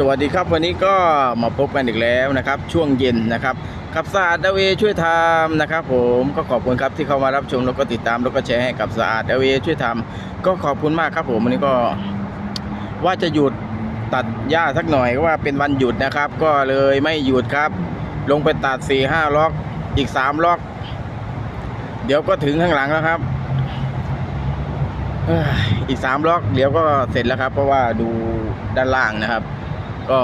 สวัสดีครับวันนี้ก็มาพบกันอีกแล้วนะครับช่วงเย็นนะครับกับสะอาดเอเวช่วยทำนะครับ ผมก็ขอบคุณครับที่เข้ามารับชมแล้วก็ติดตามแล้วก็แชร์ให้กับสะอาดเอเวช่วยทำก็ขอบคุณมากครับผมวันนี้ก็ว่าจะหยุดตัดหญ้าสักหน่อยก็ว่าเป็นวันหยุดนะครับ ก็เลยไม่หยุดครับ ลงไปตัด4ี่ห้าล็อกอีก3ล็อก เดี๋ยวก็ถึงข้างหลังแล้วครับอีกสามล็อกเดี๋ยวก็เสร็จแล้วครับ เพราะว่าดูด้านล่างนะครับ ก็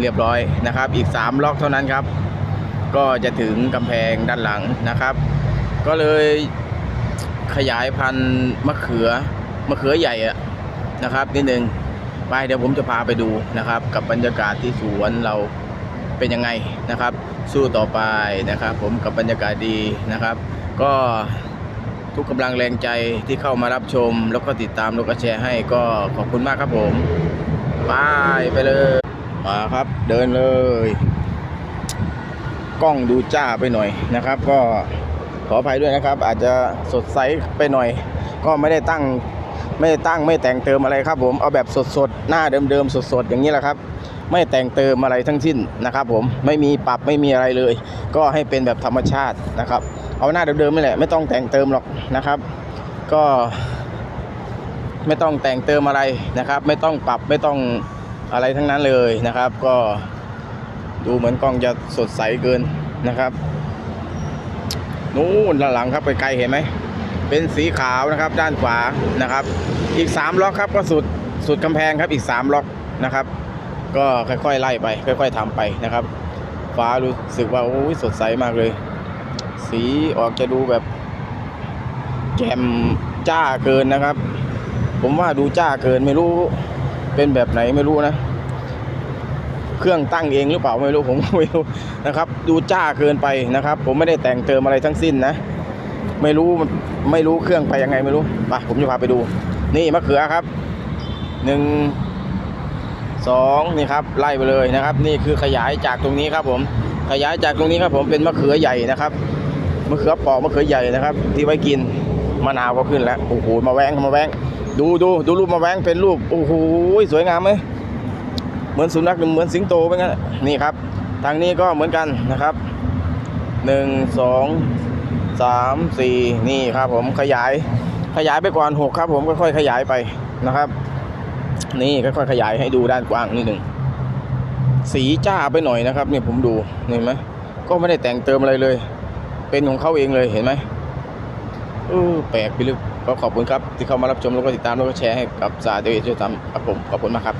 เรียบร้อยนะครับ อีกสามล็อกเท่านั้นครับ ก็จะถึงกำแพงด้านหลังนะครับ ก็เลยขยายพันธุ์มะเขือมะเขือใหญ่อะนะครับนิดนึงไปเดี๋ยวผมจะพาไปดูนะครับ กับบรรยากาศที่สวนเราเป็นยังไงนะครับ สู้ต่อไปนะครับ ผมกับบรรยากาศดีนะครับ ก็ทุกกำลังแรงใจที่เข้ามารับชม แล้วก็ติดตามแล้วก็แชร์ให้ก็ขอบคุณมากครับผมไปไปเลย มาครับเดินเลย กล้องดูจ้าไปหน่อยนะครับ ก็ขออภัยด้วยนะครับ อาจจะสดใสไปหน่อย ก็ไม่ได้ตั้งไม่ได้ตั้งไม่แต่งเติมอะไรครับผมเอาแบบสดๆหน้าเดิมๆสดๆอย่างนี้แหละครับ ไม่แต่งเติมอะไรทั้งสิ้นนะครับ ผมไม่มีปรับไม่มีอะไรเลย ก็ให้เป็นแบบธรรมชาตินะครับ เอาหน้าเดิมๆนี่แหละไม่ต้องแต่งเติมหรอกนะครับ ก็ไม่ต้องแต่งเติมอะไรนะครับ ไม่ต้องปรับไม่ต้อง อะไรทั้งนั้นเลยนะครับ ก็ดูเหมือนกล้องจะสดใสเกินนะครับนู่นด้านหลังครับไกลๆเห็นไหมเป็นสีขาวนะครับ ด้านขวานะครับ อีก 3 ล็อกครับก็สุดสุดกำแพงครับอีก 3 ล็อกนะครับ ก็ค่อยๆไล่ไป ค่อย ๆทำไปนะครับ ฟ้ารู้สึกว่าโอ้ยสดใสมากเลย สีออกจะดูแบบแจ่มจ้าเกินนะครับ ผมว่าดูจ้าเกินไม่รู้ เป็นแบบไหนไม่รู้นะ เครื่องตั้งเองหรือเปล่าไม่รู้ผมไม่รู้นะครับ ดูจ้าเกินไปนะครับ ผมไม่ได้แต่งเติมอะไรทั้งสิ้นนะ ไม่รู้ไม่รู้เครื่องไปยังไงไม่รู้ไปผมจะพาไปดู นี่มะเขือครับหนึ่งสองนี่ครับไล่ไปเลยนะครับ นี่คือขยายจากตรงนี้ครับ ผมขยายจากตรงนี้ครับ ผมเป็นมะเขือใหญ่นะครับมะเขือปอกมะเขือใหญ่นะครับ ที่ไว้กินมะนาวก็ขึ้นแล้วโอ้โหมาแวงมาแวง ดูดูดูรูปมาแวงเป็นรูป โอ้โหสวยงามไหมเหมือนสุนัขเหมือนสิงโตไปงั้นนี่ครับ ทางนี้ก็เหมือนกันนะครับหนึ่งสองสามสี่นี่ครับผมขยายขยายไปก่อนหกครับผมค่อยๆขยายไปนะครับ นี่ค่อยๆขยายให้ดูด้านกว้างนิดหนึ่งสีจ้าไปหน่อยนะครับเนี่ยผมดูเห็นไหมก็ไม่ได้แต่งเติมอะไรเลย เป็นของเขาเองเลยเห็นไหมเออแปลกไปลึก ก็ขอบคุณครับที่เข้ามารับชมแล้วก็ติดตามแล้วก็แชร์ให้กับสาเดวิดช่วยทำครับผมขอบคุณมากครับ